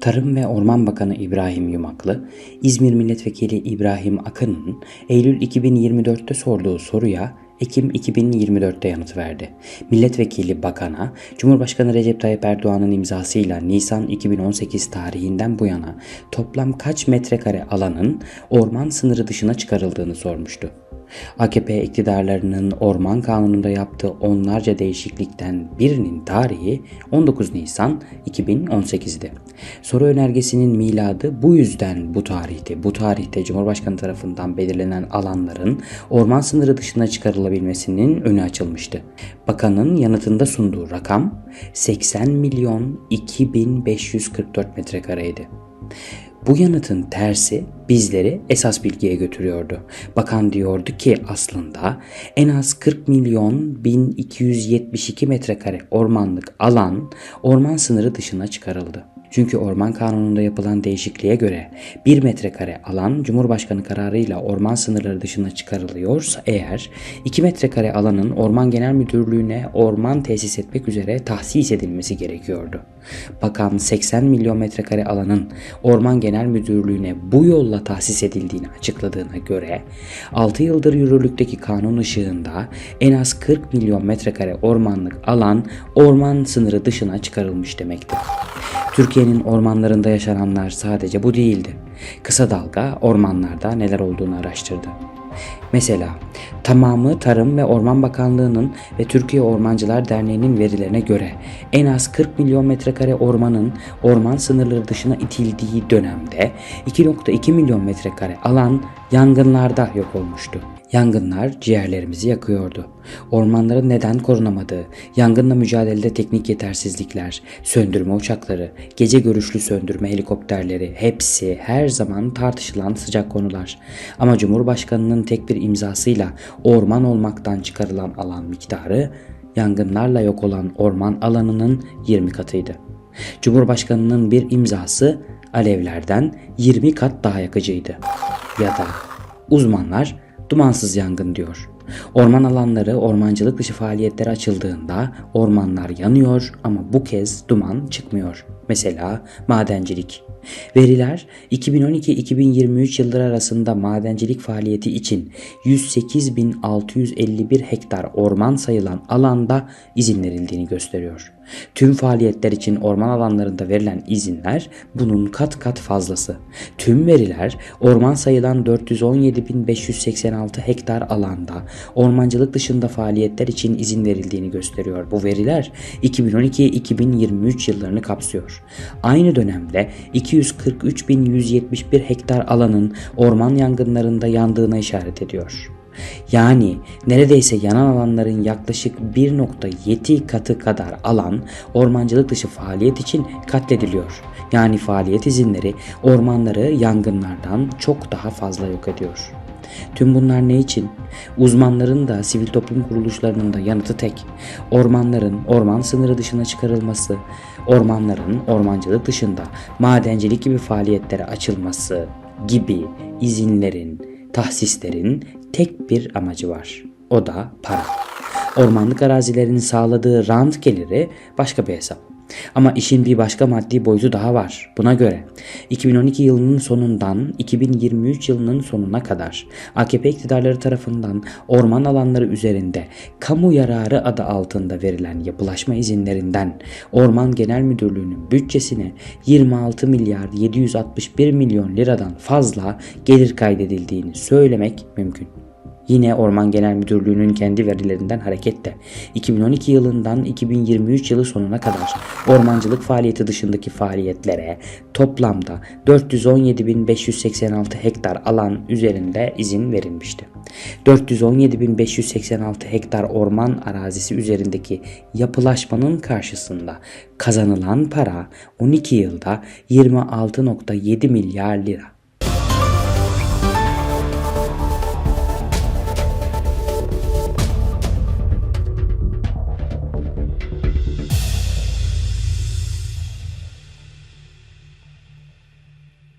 Tarım ve Orman Bakanı İbrahim Yumaklı, İzmir Milletvekili İbrahim Akın'ın Eylül 2024'te sorduğu soruya Ekim 2024'te yanıt verdi. Milletvekili bakana, Cumhurbaşkanı Recep Tayyip Erdoğan'ın imzasıyla Nisan 2018 tarihinden bu yana toplam kaç metrekare alanın orman sınırı dışına çıkarıldığını sormuştu. AKP iktidarlarının orman kanununda yaptığı onlarca değişiklikten birinin tarihi 19 Nisan 2018'di. Soru önergesinin miladı bu yüzden bu tarihte. Bu tarihte Cumhurbaşkanı tarafından belirlenen alanların orman sınırı dışına çıkarılabilmesinin önü açılmıştı. Bakanın yanıtında sunduğu rakam 80 milyon 2544 metrekareydi. Bu yanıtın tersi bizleri esas bilgiye götürüyordu. Bakan diyordu ki aslında en az 40 milyon 1272 metrekare ormanlık alan orman sınırı dışına çıkarıldı. Çünkü orman kanununda yapılan değişikliğe göre 1 metrekare alan Cumhurbaşkanı kararıyla orman sınırları dışına çıkarılıyorsa eğer 2 metrekare alanın Orman Genel Müdürlüğü'ne orman tesis etmek üzere tahsis edilmesi gerekiyordu. Bakan 80 milyon metrekare alanın Orman Genel Müdürlüğü'ne bu yolla tahsis edildiğini açıkladığına göre 6 yıldır yürürlükteki kanun ışığında en az 40 milyon metrekare ormanlık alan orman sınırı dışına çıkarılmış demektir. Türkiye'nin ormanlarında yaşananlar sadece bu değildi. Kısa dalga ormanlarda neler olduğunu araştırdı. Mesela tamamı Tarım ve Orman Bakanlığı'nın ve Türkiye Ormancılar Derneği'nin verilerine göre en az 40 milyon metrekare ormanın orman sınırları dışına itildiği dönemde 2.2 milyon metrekare alan yangınlarda yok olmuştu. Yangınlar ciğerlerimizi yakıyordu. Ormanların neden korunamadığı, yangınla mücadelede teknik yetersizlikler, söndürme uçakları, gece görüşlü söndürme helikopterleri hepsi her zaman tartışılan sıcak konular. Ama Cumhurbaşkanının tek bir imzasıyla orman olmaktan çıkarılan alan miktarı yangınlarla yok olan orman alanının 20 katıydı. Cumhurbaşkanının bir imzası alevlerden 20 kat daha yakıcıydı. Ya da uzmanlar dumansız yangın diyor. Orman alanları ormancılık dışı faaliyetlere açıldığında ormanlar yanıyor ama bu kez duman çıkmıyor. Mesela madencilik. Veriler 2012-2023 yılları arasında madencilik faaliyeti için 108.651 hektar orman sayılan alanda izin verildiğini gösteriyor. Tüm faaliyetler için orman alanlarında verilen izinler bunun kat kat fazlası. Tüm veriler orman sayılan 417.586 hektar alanda ormancılık dışında faaliyetler için izin verildiğini gösteriyor. Bu veriler 2012-2023 yıllarını kapsıyor. Aynı dönemde 243.171 hektar alanın orman yangınlarında yandığına işaret ediyor. Yani neredeyse yanan alanların yaklaşık 1.7 katı kadar alan ormancılık dışı faaliyet için katlediliyor. Yani faaliyet izinleri ormanları yangınlardan çok daha fazla yok ediyor. Tüm bunlar ne için? Uzmanların da sivil toplum kuruluşlarının da yanıtı tek. Ormanların orman sınırı dışına çıkarılması, ormanların ormancılık dışında madencilik gibi faaliyetlere açılması gibi izinlerin, tahsislerin tek bir amacı var. O da para. Ormanlık arazilerin sağladığı rant geliri başka bir hesap. Ama işin bir başka maddi boyutu daha var. Buna göre 2012 yılının sonundan 2023 yılının sonuna kadar AKP iktidarları tarafından orman alanları üzerinde kamu yararı adı altında verilen yapılaşma izinlerinden Orman Genel Müdürlüğü'nün bütçesine 26 milyar 761 milyon liradan fazla gelir kaydedildiğini söylemek mümkün. Yine Orman Genel Müdürlüğü'nün kendi verilerinden hareketle 2012 yılından 2023 yılı sonuna kadar ormancılık faaliyeti dışındaki faaliyetlere toplamda 417.586 hektar alan üzerinde izin verilmişti. 417.586 hektar orman arazisi üzerindeki yapılaşmanın karşısında kazanılan para 12 yılda 26.7 milyar lira.